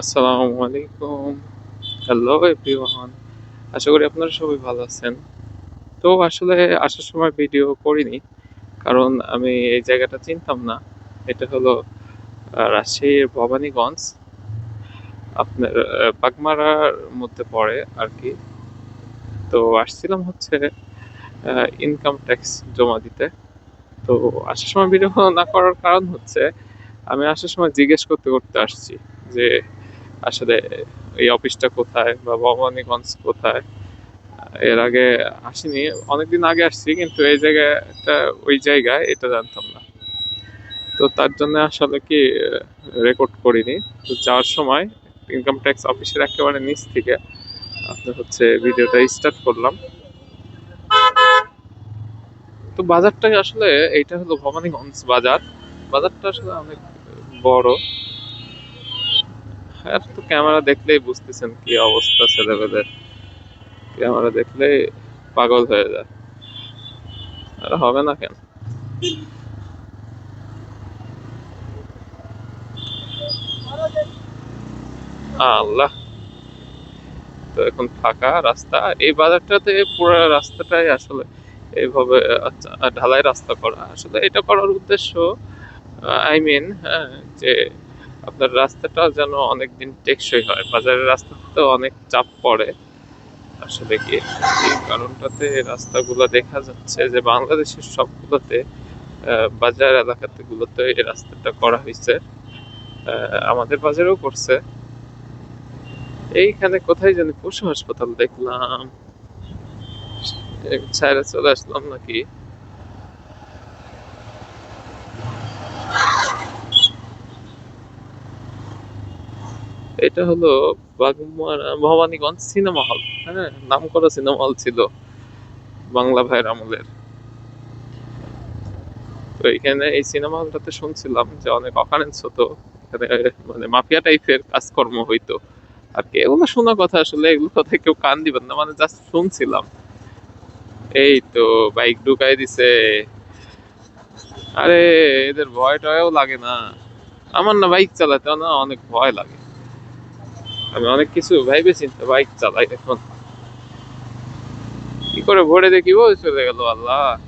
আসসালামু আলাইকুম। Hello everyone আশা করি আপনারা সবাই ভালো আছেন। তো আসলে আসার সময় ভিডিও করিনি, কারণ আমি এই জায়গাটা চিনতাম না। এটা হলো রাজশাহীর ভবানীগঞ্জ। আপনার বাগমারার মধ্যে পড়ে আর কি তো আসছিলাম হচ্ছে ইনকাম ট্যাক্স জমা দিতে। তো আসার সময় ভিডিও না করার কারণ হচ্ছে, আমি আসার সময় জিজ্ঞেস করতে করতে আসছি যে আসলে এই অফিসটা কোথায় বা ভবানীগঞ্জ কোথায়? এর আগে আসিনি, অনেকদিন আগে আসছি, কিন্তু এই জায়গাটা, ওই জায়গায় এটা জানতাম না। তো তার জন্য আসলে কি রেকর্ড করিনি। তো যাওয়ার সময় ইনকাম ট্যাক্স অফিসের একেবারে নিচ থেকে আপনার হচ্ছে ভিডিওটা স্টার্ট করলাম। তো বাজারটা আসলে, এইটা হলো ভবানীগঞ্জ বাজার। বাজারটা আসলে অনেক বড়। আর তো ক্যামেরা দেখলেই বুঝতেছেন কি অবস্থা ছেলেবেলের ক্যামেরা দেখলে পাগল হয়ে যায়। আর হবে না কেন? আল্লাহ। তো এখন ফাঁকা রাস্তা। এই বাজারটাতে পুরো রাস্তাটাই আসলে এইভাবে আচ্ছা, ঢালাই রাস্তা করা। আসলে এটা করার উদ্দেশ্য আই মিন হ্যাঁ যে আপনার রাস্তাটা যেন অনেকদিন টেকসই হয়। বাজারের রাস্তাতে তো অনেক চাপ পড়ে। আসলে কি, এই কারণটাতে রাস্তাগুলো দেখা যাচ্ছে যে বাংলাদেশের সবগুলোতে বাজার এলাকাতে গুলোতে এই রাস্তাটা করা হয়েছে। আমাদের বাজারেও করছে। এইখানে কোথায় জানি পশু হাসপাতাল দেখলাম। ছাইরা চলে আসলাম নাকি? এটা হলো ভবানীগঞ্জ সিনেমা হল। হ্যাঁ নাম করা সিনেমা হল ছিল বাংলা ভাইয়ের আমলের। তো এখানে এই সিনেমা হলটাতে শুনছিলাম যে অনেক অকারেন্স হতো, এখানে মানে মাফিয়া টাইপের কাজকর্ম হইতো। আর কি, এগুলো শোনা কথা আসলে, এগুলো কথা কেউ কান দিবেন না মানে জাস্ট শুনছিলাম। এই তো বাইক ঢুকাই দিছে। আরে, এদের ভয় টয়ও লাগে না। আমার না বাইক চালাতে না, অনেক ভয় লাগে। আমি অনেক কিছু ভাইবে চিন্তা বাইক চালাই এখন। কি করে ভরে দেখি? ও চলে গেল, আল্লাহ।